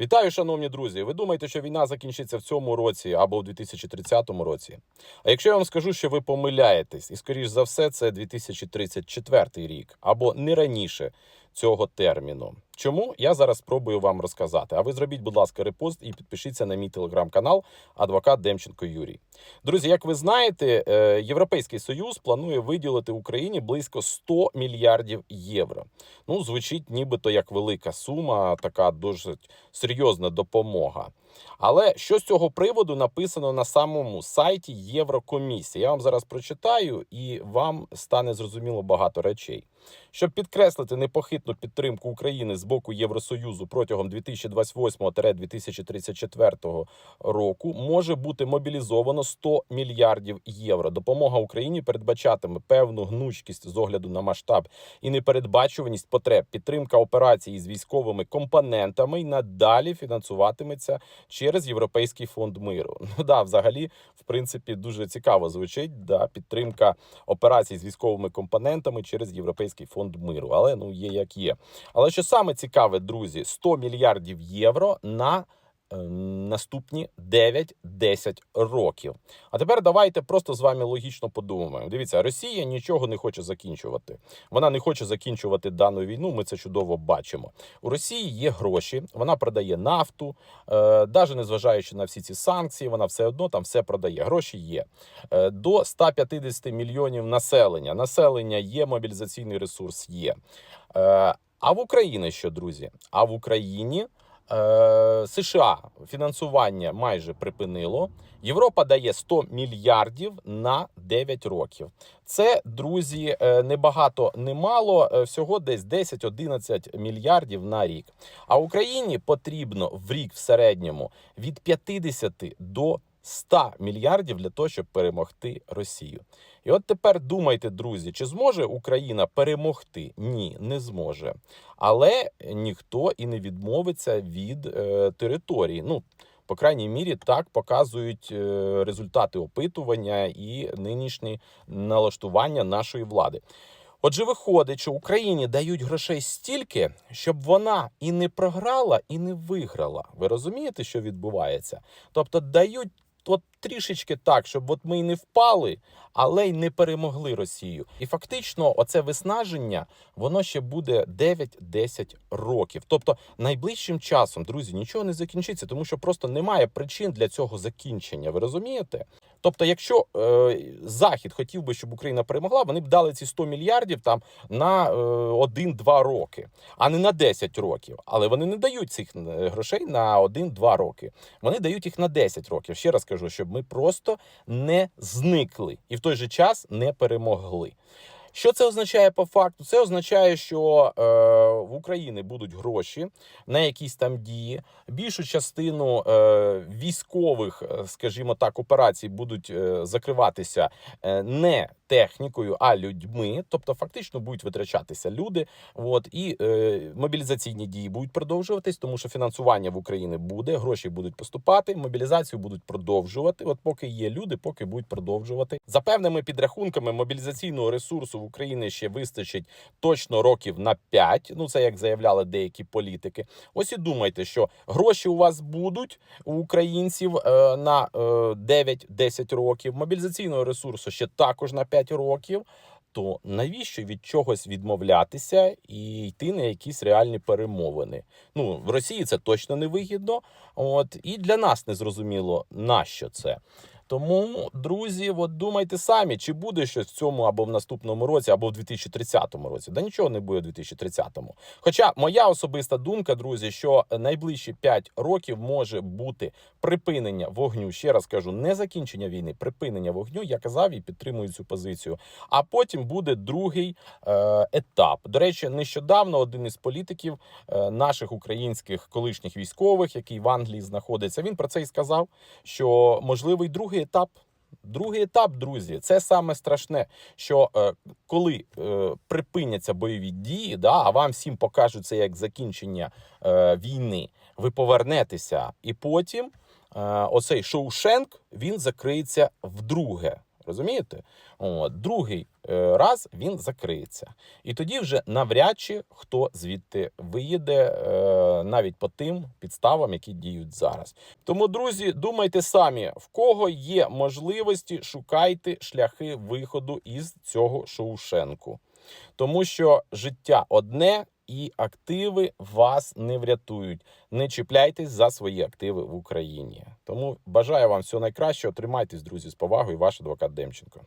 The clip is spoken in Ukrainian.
Вітаю, шановні друзі. Ви думаєте, що війна закінчиться в цьому році або в 2030 році? А якщо я вам скажу, що ви помиляєтесь, і скоріш за все, це 2034 рік або не раніше цього терміну. Чому я зараз спробую вам розказати? А ви зробіть, будь ласка, репост і підпишіться на мій телеграм-канал Адвокат Демченко Юрій. Друзі, як ви знаєте, е, Європейський Союз планує виділити Україні близько 100 мільярдів євро. Ну, звучить нібито як велика сума, така дуже серйозна допомога. Але що з цього приводу написано на самому сайті Єврокомісії? Я вам зараз прочитаю, і вам стане зрозуміло багато речей. Щоб підкреслити непохитну підтримку України з боку Євросоюзу протягом 2028-2034 року, може бути мобілізовано 100 мільярдів євро. Допомога Україні передбачатиме певну гнучкість з огляду на масштаб і непередбачуваність потреб. Підтримка операцій з військовими компонентами й надалі фінансуватиметься через Європейський фонд миру. Ну да, взагалі, в принципі, дуже цікаво звучить. Да, підтримка операцій з військовими компонентами через Європейський фонд миру. Але ну є як є. Але що саме цікаве, друзі, 100 мільярдів євро на наступні 9-10 років. А тепер давайте просто з вами логічно подумаємо. Дивіться, Росія нічого не хоче закінчувати. Вона не хоче закінчувати дану війну. Ми це чудово бачимо. У Росії є гроші, вона продає нафту, е, навіть незважаючи на всі ці санкції, вона все одно там все продає. Гроші є Е, до 150 мільйонів населення. Населення є, мобілізаційний ресурс є. Е, А в Україні що, друзі? А в Україні е, США фінансування майже припинило. Європа дає 100 мільярдів на 9 років. Це, друзі, е, не багато, не е, всього десь 10-11 мільярдів на рік. А Україні потрібно в рік в середньому від 50 до 100 мільярдів для того, щоб перемогти Росію. І от тепер думайте, друзі, чи зможе Україна перемогти? Ні, не зможе. Але ніхто і не відмовиться від е, території. Ну, по крайній мірі, так показують е, результати опитування і нинішні налаштування нашої влади. Отже, виходить, що Україні дають грошей стільки, щоб вона і не програла, і не виграла. Ви розумієте, що відбувається? Тобто дають от трішечки так, щоб от ми й не впали, але й не перемогли Росію. І фактично, оце виснаження воно ще буде 9-10 років. Тобто, найближчим часом, друзі, нічого не закінчиться, тому що просто немає причин для цього закінчення. Ви розумієте? Тобто, якщо е, Захід хотів би, щоб Україна перемогла, вони б дали ці 100 мільярдів там на е, 1-2 роки, а не на 10 років. Але вони не дають цих е, грошей на 1-2 роки. Вони дають їх на 10 років. Ще раз кажу, щоб ми просто не зникли і в той же час не перемогли. Що це означає по факту? Це означає, що е, в Україні будуть гроші на якісь там дії. Більшу частину е, військових, е, скажімо так, операцій будуть е, закриватися е, не технікою, а людьми. Тобто, фактично будуть витрачатися люди. От і е, мобілізаційні дії будуть продовжуватись, тому що фінансування в Україні буде, гроші будуть поступати, мобілізацію будуть продовжувати. От поки є люди, поки будуть продовжувати. За певними підрахунками мобілізаційного ресурсу в Україні ще вистачить точно років на 5. Ну це як заявляли деякі політики. Ось і думайте, що гроші у вас будуть у українців е, на е, 9-10 років. Мобілізаційного ресурсу ще також на 5 років. То навіщо від чогось відмовлятися і йти на якісь реальні перемовини? Ну в Росії це точно не вигідно. От і для нас не зрозуміло нащо це. Тому, друзі, от думайте самі, чи буде щось в цьому або в наступному році, або в 2030 році. Да нічого не буде в 2030-му. Хоча моя особиста думка, друзі, що найближчі 5 років може бути припинення вогню. Ще раз кажу, не закінчення війни, припинення вогню. Я казав і підтримую цю позицію. А потім буде другий е, етап. До речі, нещодавно один із політиків е, наших українських колишніх військових, який в Англії знаходиться, він про це і сказав, що можливий другий етап. Другий етап, друзі, це саме страшне, що е, коли е, припиняться бойові дії, да, а вам всім покажуть це як закінчення е, війни, ви повернетеся, і потім е, оцей Шоушенк він закриється вдруге. Розумієте? От. Другий е, раз він закриється. І тоді вже навряд чи хто звідти виїде е, навіть по тим підставам, які діють зараз. Тому, друзі, думайте самі, в кого є можливості, шукайте шляхи виходу із цього Шоушенку. Тому що життя одне і активи вас не врятують. Не чіпляйтесь за свої активи в Україні. Тому бажаю вам всього найкращого. Тримайтесь, друзі, з повагою. Ваш адвокат Демченко.